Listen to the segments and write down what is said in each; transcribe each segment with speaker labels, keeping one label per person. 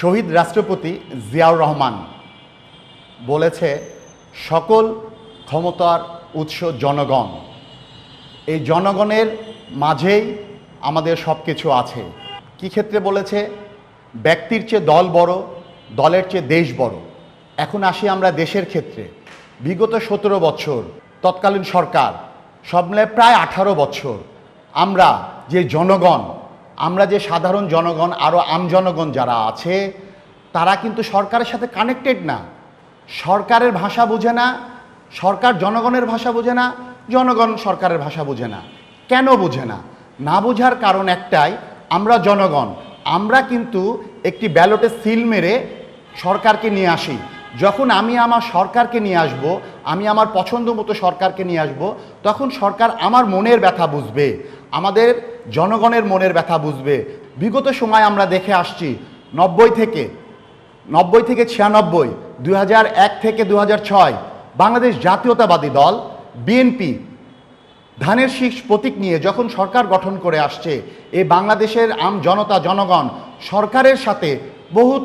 Speaker 1: শহীদ রাষ্ট্রপতি জিয়াউর রহমান বলেছে, সকল ক্ষমতার উৎস জনগণ। এই জনগণের মাঝেই আমাদের সব কিছু আছে। কি ক্ষেত্রে বলেছে? ব্যক্তির চেয়ে দল বড়, দলের চেয়ে দেশ বড়। এখন আসি আমরা দেশের ক্ষেত্রে। বিগত সতেরো বছর, তৎকালীন সরকার, সব মিলে প্রায় আঠারো বছর, আমরা যে জনগণ আমরা যে সাধারণ জনগণ আরও আম জনগণ যারা আছে, তারা কিন্তু সরকারের সাথে কানেক্টেড না। সরকারের ভাষা বোঝে না, সরকার জনগণের ভাষা বোঝে না, জনগণ সরকারের ভাষা বোঝে না। কেন বোঝে না? না বোঝার কারণ একটাই, আমরা জনগণ, আমরা কিন্তু একটি ব্যালটে সিল মেরে সরকারকে নিয়ে আসি। যখন আমি আমার সরকারকে নিয়ে আসব, আমি আমার পছন্দ মতো সরকারকে নিয়ে আসব, তখন সরকার আমার মনের ব্যথা বুঝবে। আমাদের জনগণের মনের ব্যথা বুঝবে। বিগত সময় আমরা দেখে আসছি, নব্বই থেকে নব্বই থেকে ছিয়ানব্বই, দুই থেকে দু বাংলাদেশ জাতীয়তাবাদী দল, বিএনপি, ধানের শীষ প্রতীক নিয়ে যখন সরকার গঠন করে আসছে এই বাংলাদেশের আম জনতা, জনগণ, সরকারের সাথে, বহুত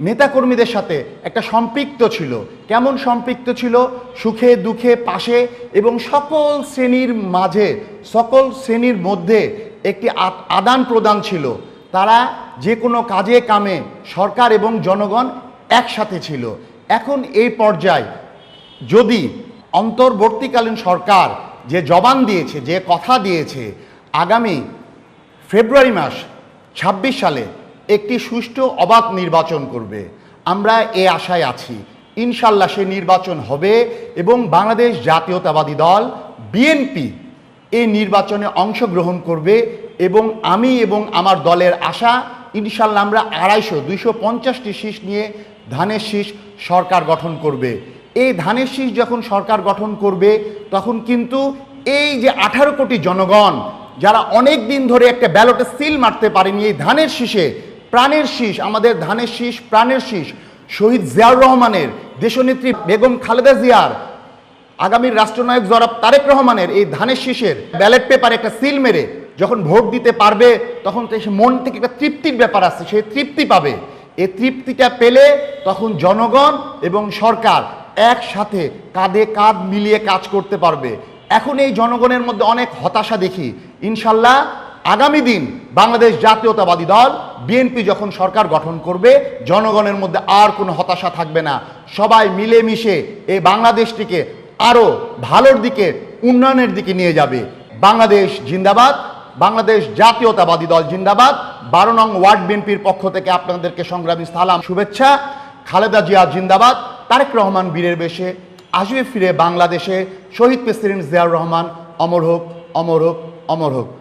Speaker 1: নেতাকর্মীদের সাথে একটা সম্পৃক্ত ছিল। কেমন সম্পৃক্ত ছিল? সুখে, দুঃখে, পাশে এবং সকল শ্রেণির মাঝে, সকল শ্রেণির মধ্যে একটি আদান প্রদান ছিল। তারা যে কোনো কাজে কামে সরকার এবং জনগণ একসাথে ছিল। এখন এই পর্যায়ে যদি অন্তর্বর্তীকালীন সরকার যে জবান দিয়েছে, যে কথা দিয়েছে, আগামী ফেব্রুয়ারি মাস ২৬ সালে একটি সুষ্ঠু অবাধ নির্বাচন করবে। আমরা এ আশায় আছি। ইনশাল্লাহ সে নির্বাচন হবে এবং বাংলাদেশ জাতীয়তাবাদী দল, বিএনপি এই নির্বাচনে অংশগ্রহণ করবে এবং আমি এবং আমার দলের আশা ইনশাল্লাহ আমরা আড়াইশো, দুইশো পঞ্চাশটি শীষ নিয়ে ধানের শীষ সরকার গঠন করবে। এই ধানের শীষ যখন সরকার গঠন করবে, তখন কিন্তু এই যে আঠারো কোটি জনগণ, যারা অনেক দিন ধরে একটা ব্যালটে সিল মারতে পারেনি এই ধানের শীষে, প্রাণের শীষ, আমাদের ধানের শীষ, প্রাণের শীষ, শহীদ জিয়াউর রহমানের দেশনেত্রী বেগম খালেদা জিয়ার আগামীর রাষ্ট্রনায়ক জনাব তারেক রহমানের এই ধানের শীষের ব্যালট পেপারে একটা সিল মেরে যখন ভোট দিতে পারবে, তখন সে মন থেকে একটা তৃপ্তির ব্যাপার আছে, সে তৃপ্তি পাবে। এই তৃপ্তিটা পেলে তখন জনগণ এবং সরকার একসাথে কাঁধে কাঁধ মিলিয়ে কাজ করতে পারবে। এখন এই জনগণের মধ্যে অনেক হতাশা দেখি। ইনশাল্লাহ আগামী দিন বাংলাদেশ জাতীয়তাবাদী দল, বিএনপি যখন সরকার গঠন করবে, জনগণের মধ্যে আর কোনো হতাশা থাকবে না। সবাই মিলেমিশে এই বাংলাদেশটিকে আরও ভালোর দিকে, উন্নয়নের দিকে নিয়ে যাবে। বাংলাদেশ জিন্দাবাদ, বাংলাদেশ জাতীয়তাবাদী দল জিন্দাবাদ। বারো নং ওয়ার্ড বিএনপির পক্ষ থেকে আপনাদেরকে সংগ্রামী সালাম, শুভেচ্ছা। খালেদা জিয়া জিন্দাবাদ, তারেক রহমান বীরের বেশে। আসবে ফিরে বাংলাদেশে। শহীদ প্রেসিডেন্ট জিয়াউর রহমান, অমর হোক অমর হোক অমর হোক।